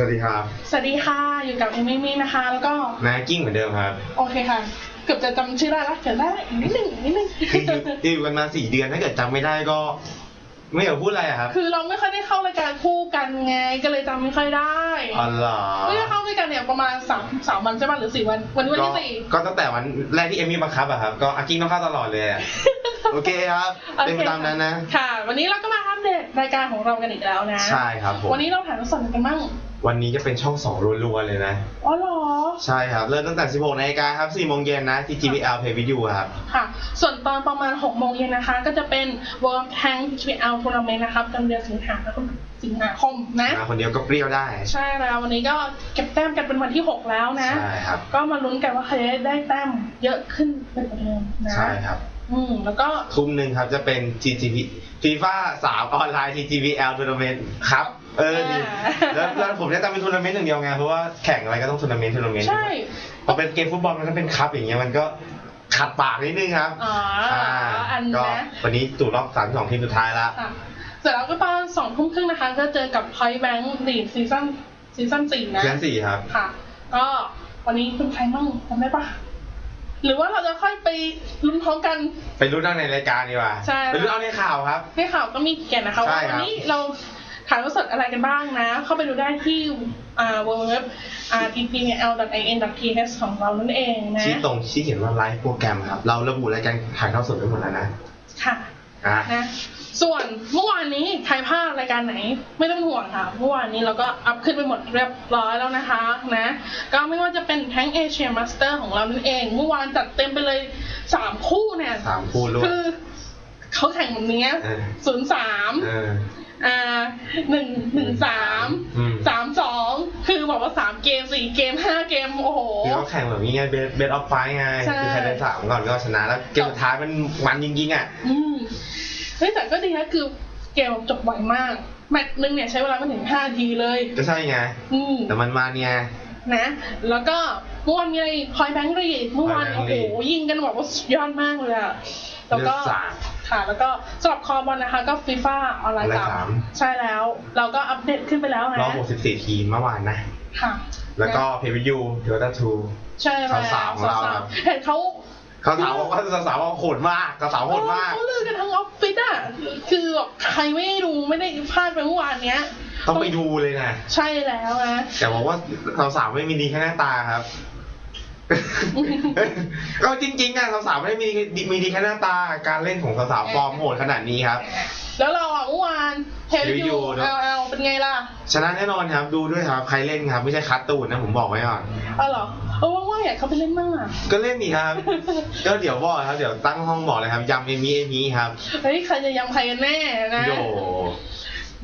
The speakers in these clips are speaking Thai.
สวัสดีครับสวัสดีค่ะอยู่กับเอมี่มี่นะคะ แล้วก็นายกิ้งเหมือนเดิมครับ โอเคค่ะ เกือบจะจำชื่อได้แล้วเกือบได้แล้วอีกนิดนึงอีกนิดนึงคืออยู่อยู่กันมาสี่เดือนถ้าเกิดจำไม่ได้ก็ ไม่อยากพูดอะไรอะครับคือเราไม่ค่อยได้เข้ารายการคู่กันไงก็เลยจำไม่ค่อยได้อ๋อเหรอไม่ได้เข้าด้วยกันเนี่ยประมาณสามสามวันใช่ป่ะหรือสี่วันวันนี้วันก็ที่สี่ ก็ตั้งแต่วันแรกที่เอมี่บังคับอะครับ ก็อากิ้งต้องเข้าตลอดเลยอะโอเคครับ โอเป็นเคไปตามนั้นนะ ค่ะ วันนี้เราก็มาอัปเดตรายการของเรากันอีกแล้วนะ ใช่ครับผมวันนี้เราถ่ายทอดสดกันบ้าง วันนี้จะเป็นช่องสองรัวๆเลยนะ อ๋อเหรอ ใช่ครับ เริ่มตั้งแต่ 16นาฬิกาครับ4โมงเย็นนะที่ GBL Pay Video ครับ ค่ะ ส่วนตอนประมาณ 6 โมงเย็นนะคะ ก็จะเป็น World Tank PL Tournament นะครับกันเดือนสิงหาคมสิงหาคมนะมาคนเดียวก็เปรี้ยวได้ ใช่แล้ววันนี้ก็เก็บแต้มกันเป็นวันที่ 6 แล้วนะ ใช่ครับ ก็มาลุ้นกันว่าใครจะได้แต้มเยอะขึ้นเป็นกว่าเดิมนะ ใช่ครับ อืมแล้วก็ทุ่มหนึ่งครับจะเป็น GGP FIFA 3ออนไลน์ TGVL Tournament ครับ เออดีแล้วแล้วผมจะจำเป็นทัวร์นาเมนต์อย่างเดียวไง เพราะว่าแข่งอะไรก็ต้องทัวร์นาเมนต์ทัวร์นาเมนต์ใช่พอเป็นเกมฟุตบอลมันก็เป็นคัพอย่างเงี้ยมันก็ขัดปากนิดนึงครับ อ๋ออันก็นะวันนี้ตู่รอบสามสองทีมสุดท้ายแล้วค่ะเสร็จแล้วก็ตอนสองทุ่มครึ่งนะคะ ก็เจอกับ Point Bank ลีดซีซั่นซีซั่นสี่นะเซียนสี่ครับ ค่ะ ก็วันนี้เป็นใครมั่งจำได้ปะ หรือว่าเราจะค่อยไปลุ้นพร้อมกัน ไปรุ่นเอาในรายการดีกว่าใช่ ไปรุ่นเอาในข่าวครับให้ข่าวก็มีเกียรตินะคะใช่ว่าครับ วันนี้เราถ่ายทอดสดอะไรกันบ้างนะ เข้าไปดูได้ที่อ่า www rtpl.in.th ของเรานั่นเองนะชี้ตรงชี้เขียนว่าไลฟ์โปรแกรมครับ เราระบุรายการถ่ายทอดสดไว้หมดแล้วนะ ค่ะอะ นะ ส่วนเมื่อวานนี้ใครพลาดรายการไหนไม่ต้องห่วงค่ะ เมื่อวานนี้เราก็อัพขึ้นไปหมดเรียบร้อยแล้วนะคะนะก็ไม่ว่าจะเป็นทั้งเอเชียมาสเตอร์ของเรานั่นเอง เมื่อวานจัดเต็มไปเลยสามคู่เนี่ยสามคู่ลูกคือเขาแข่งแบบเนี้ยเออศูนย์สามเอออ่าหนึ่งหนึ่งสามอืมสามสองคือบอกว่าสามเกมสี่เกมห้าเกม โอ้โหคือเขาแข่งแบบนี้ไงเบสเบสออฟไฟไงใช่คือใครได้สามก่อนก็ชนะแล้วเกมสุดท้ายมันมันจริงๆอะอืม เฮ้ยแต่ก็ดีนะคือเกมจบไวมาก แมตช์หนึงเนี่ยใช้เวลาไม่ถึงห้าทีเลย ก็ใช่ไง อืม แต่มันมาเนี่ย นะ แล้วก็เมื่อวานมีอะไรพอยแบงค์รีเมื่อวาน Point โอ้ Bank โหยิงกันบอกว่าสุดยอดมากเลยอะแล้วก็ เลือกสามค่ะ แล้วก็สำหรับคอบอลนะคะ ก็ฟีฟ่าออนไลน์ออนไลน์สาสาม มใช่แล้ว เราก็อัปเดตขึ้นไปแล้วนะ รอบ64 ทีมเมื่อวานนะ ค่ะแล้วก็เพย์วิวเดลต้าทู ใช่แล้วสาวๆของเราครับ เห็นเขา เขาถามว่าสาวๆว่าโหดมากสาวๆโหดมาก เขาลือกันทั้งออฟฟิศอะ คือแบบใครไม่ดูไม่ได้พลาดไปเมื่อวานเนี้ย ต้องไปดูเลยนะใช่แล้วนะ แต่บอกว่าสาวๆไม่มีดีแค่หน้าตาครับ ก็จริงๆอะสาวๆไม่ได้มีดีมีดีแค่หน้าตา การเล่นของสาวๆฟอร์มโหดขนาดนี้ครับ แล้วเราอะเมื่อวานเฮล Review ยูเนอะเอลเป็นไงล่ะ ชนะแน่นอนครับดูด้วยครับ ใครเล่นครับ ไม่ใช่คัตตูนนะผมบอกไว้ก่อนเออเหรอเออว่างๆอยากเขาไปเล่นบ้างอะก็เล่นนี่ครับ ก็เดี๋ยวบอกครับ เดี๋ยวตั้งห้องบอกเลยครับยำเอมี่เอมี่ครับเฮ้ยใครจะยำใครกันแน่นะโย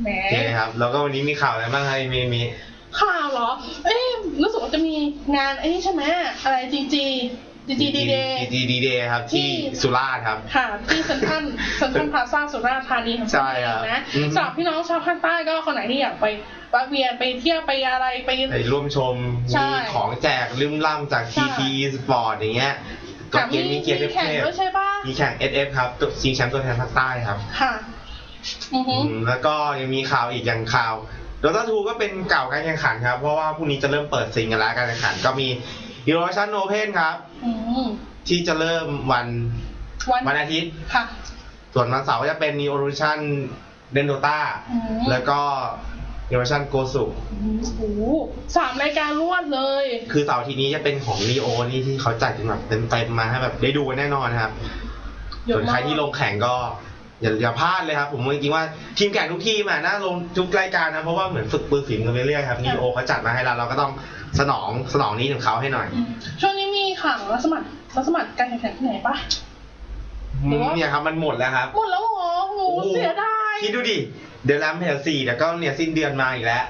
แหมโอเคครับ แล้วก็วันนี้มีข่าวอะไรบ้างครับเอมี่เอมี่ข่าวเหรอ เอ้ยรู้สึกว่าจะมีงานไอ้นี่ใช่ไหมอะไรจีจีจีจีดีเดย์ดีดีเดย์ครับที่ที่สุราษฎร์ครับ ค่ะที่เซ็นทรัล เซ็นทรัลพลาซ่าสุราษฎร์ธานีของใช่เราครับเองนะอืมสำหรับพี่น้องชาวภาคใต้ก็คนไหนที่อยากไปแวะเวียนไปเที่ยวไปอะไรไปไปร่วมชมใช่มีของแจกลืมล่ำจากใช่ TP Sport อย่างเงี้ยก็ถามเกมมีเกียรติแข่งเทพด้วยใช่ปะมีแข่ง SF ครับตัวชิงแชมป์ตัวแทนภาคใต้ครับค่ะอือฮึอืมแล้วก็ยังมีข่าวอีกอย่างข่าวดอทูก็เป็นเก่าการแข่งขันครับ เพราะว่าพรุ่งนี้จะเริ่มเปิดซิงกันแล้วการแข่งขัน ก็มี Eurovision Open ครับอืมที่จะเริ่มวันวันวันอาทิตย์ค่ะ ส่วนวันเสาร์ก็จะเป็น Eurovision d e n d o t a อืม แล้วก็ Eurovision g o s u อืมโอ้โหสามรายการรวดเลย คือเสาร์อาทีนี้จะเป็นของ Neo นี่ที่เขาจัดกันแบบเต็มๆมาให้แบบได้ดูกันแน่นอนครับ เยอะส่วนมากใครที่ลงแข่งก็อย่าอย่าพลาดเลยครับ ผมจริงๆว่าทีมแข่งทุกทีมอะน่าลงทุกรายการนะเพราะว่าเหมือนฝึกปืนฝีมือไปเรื่อยครับนีโอเขาจัดมาให้เราเราก็ต้องสนองสนองนี้ของเขาให้หน่อยอืมช่วงนี้มีข่าวรับสมัครรับสมัครการแข่งขันที่ไหนปะ หรือว่า เนี่ยครับมันหมดแล้วครับ หมดแล้วเหรอโอ้โหโอ้โห เสียดายคิดดูดิเดือนแรมเพลสี่แล้วก็เนี่ยสิ้นเดือนมาอีกแล้ว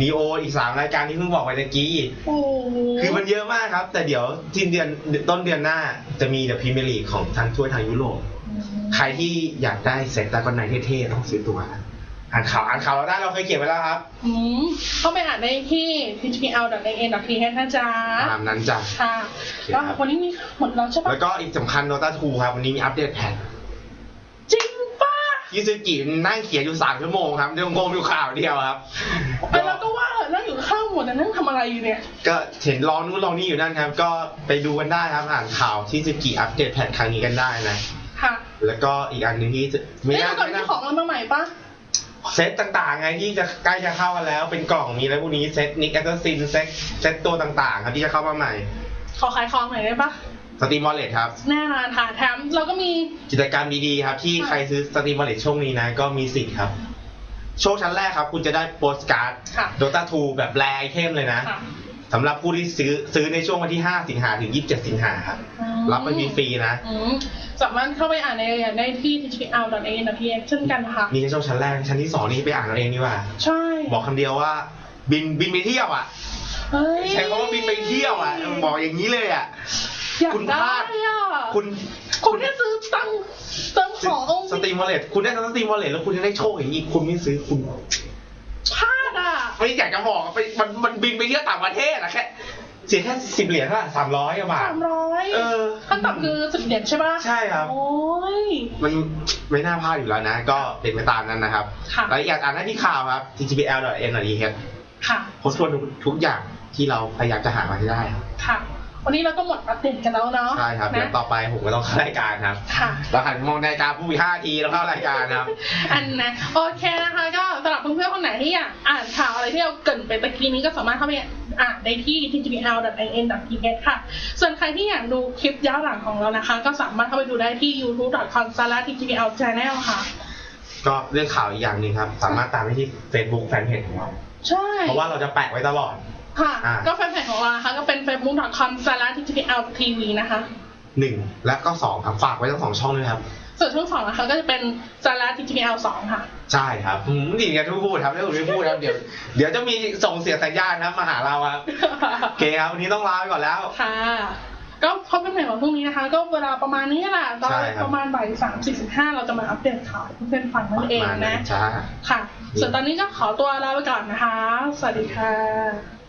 นีโออีกสามรายการที่เพิ่งบอกไปเมื่อกี้ โอ้โหคือมันเยอะมากครับ แต่เดี๋ยวสิ้นเดือนต้นเดือนหน้าจะมีเดอะพรีเมียร์ลีกของทางทั่วทางยุโรปอืมใครที่อยากได้เซ็ตตาคนไหนเท่ๆต้องซื้อตัว อ่านข่าวอ่านข่าวเราได้เราเคยเขียนไว้แล้วครับอืมเข้าไปอ่านได้ที่ htpl.in.th นะจ๊ะตามนั้นจ้ะค่ะโอเคก็ครับวันนี้มีหมดแล้วใช่ปะแล้วก็อีกสำคัญโนตาทูครับวันนี้มีอัปเดตแผนจริงปะยูซูกินั่งเขียนอยู่สามชั่วโมงครับเดี๋ยวงงอยู่ข่าวเดียวครับไอเราก็ว่าเหอะนั่งอยู่ข้างหมดแต่นั่งทำอะไรอยู่เนี่ย ก็เห็นลองนู้นลองนี่อยู่นั่นครับ ก็ไปดูกันได้ครับอ่านข่าวที่สกิอัปเดตแพทครั้งนี้กันได้นะค่ะแล้วก็อีกอันหนึงที่จะไม่เอ๊ะน่าแล้วก่อนไม่มีน่าของอะไรมาใหม่ปะ เซตต่างๆไงที่จะใกล้จะเข้ากันแล้ว เป็นกล่องมีอะไรพวกนี้เซตนิกแอตซินเซตเซตตัวต่างๆ ครับที่จะเข้ามาใหม่ขอขายของหน่อยได้ปะสตรีมวอลเล็ตครับ แน่นอนค่ะแถมเราก็มีกิจกรรมดีๆครับ ที่ใครซื้อสตรีมวอลเล็ตช่วงนี้นะ ก็มีสิทธิ์ครับ โชคชั้นแรกครับ คุณจะได้โปสการ์ดค่ะโดตาทูแบบแรไอเทมเลยนะค่ะ สำหรับผู้ที่ซื้อซื้อในช่วงวันที่ 5 สิงหาถึง 27 สิงหาครับอืม รับไปฟรีๆนะ อืมสามารถเข้าไปอ่านในรายละเอียดได้ที่ tpl.a.th เช่นกันค่ะนี่แค่ช่วงชั้นแรก ชั้นที่สองนี่ไปอ่านเอาเองดีกว่า ใช่บอกคำเดียวว่า บินบินไปเที่ยวอะ เฮ้ยใช้คำว่าบินไปเที่ยวอะบอกอย่างนี้เลยอะ อยากคุณพได้ลาด อะคุณ คุณแค่ซื้อตังค์เติมของสตรีมวอลเล็ตคุณได้สตรีมวอลเล็ตแล้วคุณจะได้โชคอย่างนี้ คุณไม่ซื้อคุณพลาดอะ ไม่อยากจะบอกอะไปมันมันบินไปเที่ยวต่างประเทศอะแค่เสียแค่สิบเหรียญเท่าสามร้อยบาทสามร้อยเออขั้นต่ำคือสิบเหรียญใช่ปะใช่ครับ โอ้ย มันไม่น่าพลาดอยู่แล้วนะ ก็เป็นไปตามนั้นนะครับค่ะ รายละเอียดอ่านได้ที่ข่าวครับ tgbl.n.th ค่ะ โพสต์ทวนทุกทุกอย่างที่เราพยายามจะหามาให้ได้ครับ ค่ะ วันนี้เราก็หมดอัปเดตกันแล้วเนาะใช่ครับเดี๋ยวนะต่อไปผมก็ต้องเข้ารายการครับค่ะ เราหันมองนาฬิกาผู้มีห้าทีแล้วเข้ารายการครับ อันนะโอเคนะคะ ก็สำหรับเพื่อนๆคนไหนที่อยากอ่านข่าวอะไรที่เราเกรินไปตะกี้นี้ก็สามารถเข้าไปอ่านได้ที่ tgbl.in.th ค่ะ ส่วนใครที่อยากดูคลิปย้อนหลังของเรานะคะ ก็สามารถเข้าไปดูได้ที่ youtube.com/tgbl channel ค่ะ ก็เรื่องข่าวอีกอย่างหนึ่งครับ สามารถตามได้ที่ Facebook แฟนเพจของเรา ใช่ เพราะว่าเราจะแปะไว้ตลอด ค่ะ อ่า ก็แฟนเพจของเรานะคะก็เป็น facebook.com/tgbl.tv นะคะ หนึ่งและก็สองครับฝากไว้ทั้งสองช่องด้วยครับ ส่วนช่องสองนะคะก็จะเป็น /tgbl 2ค่ะ ใช่ครับอืมนี่กันทุกพูดครับถ้าผมไม่พูดครับเดี๋ยวเดี๋ยวจะมีส่งเสียงสัญญาณครับมาหาเราครับโอเคครับวันนี้ต้องลาไปก่อนแล้ว ค่ะ ก็พบกันใหม่วันพรุ่งนี้นะคะ ก็เวลาประมาณนี้แหละตอนใช่ครับ ประมาณบ่ายสามสี่สิบห้าเราจะมาอัปเดตข่าวให้เพื่อนๆฟังนั่นเองมานะ จ้า ค่ะ ส่วนตอนนี้ก็ขอตัวลาไปก่อนนะคะ สวัสดีค่ะ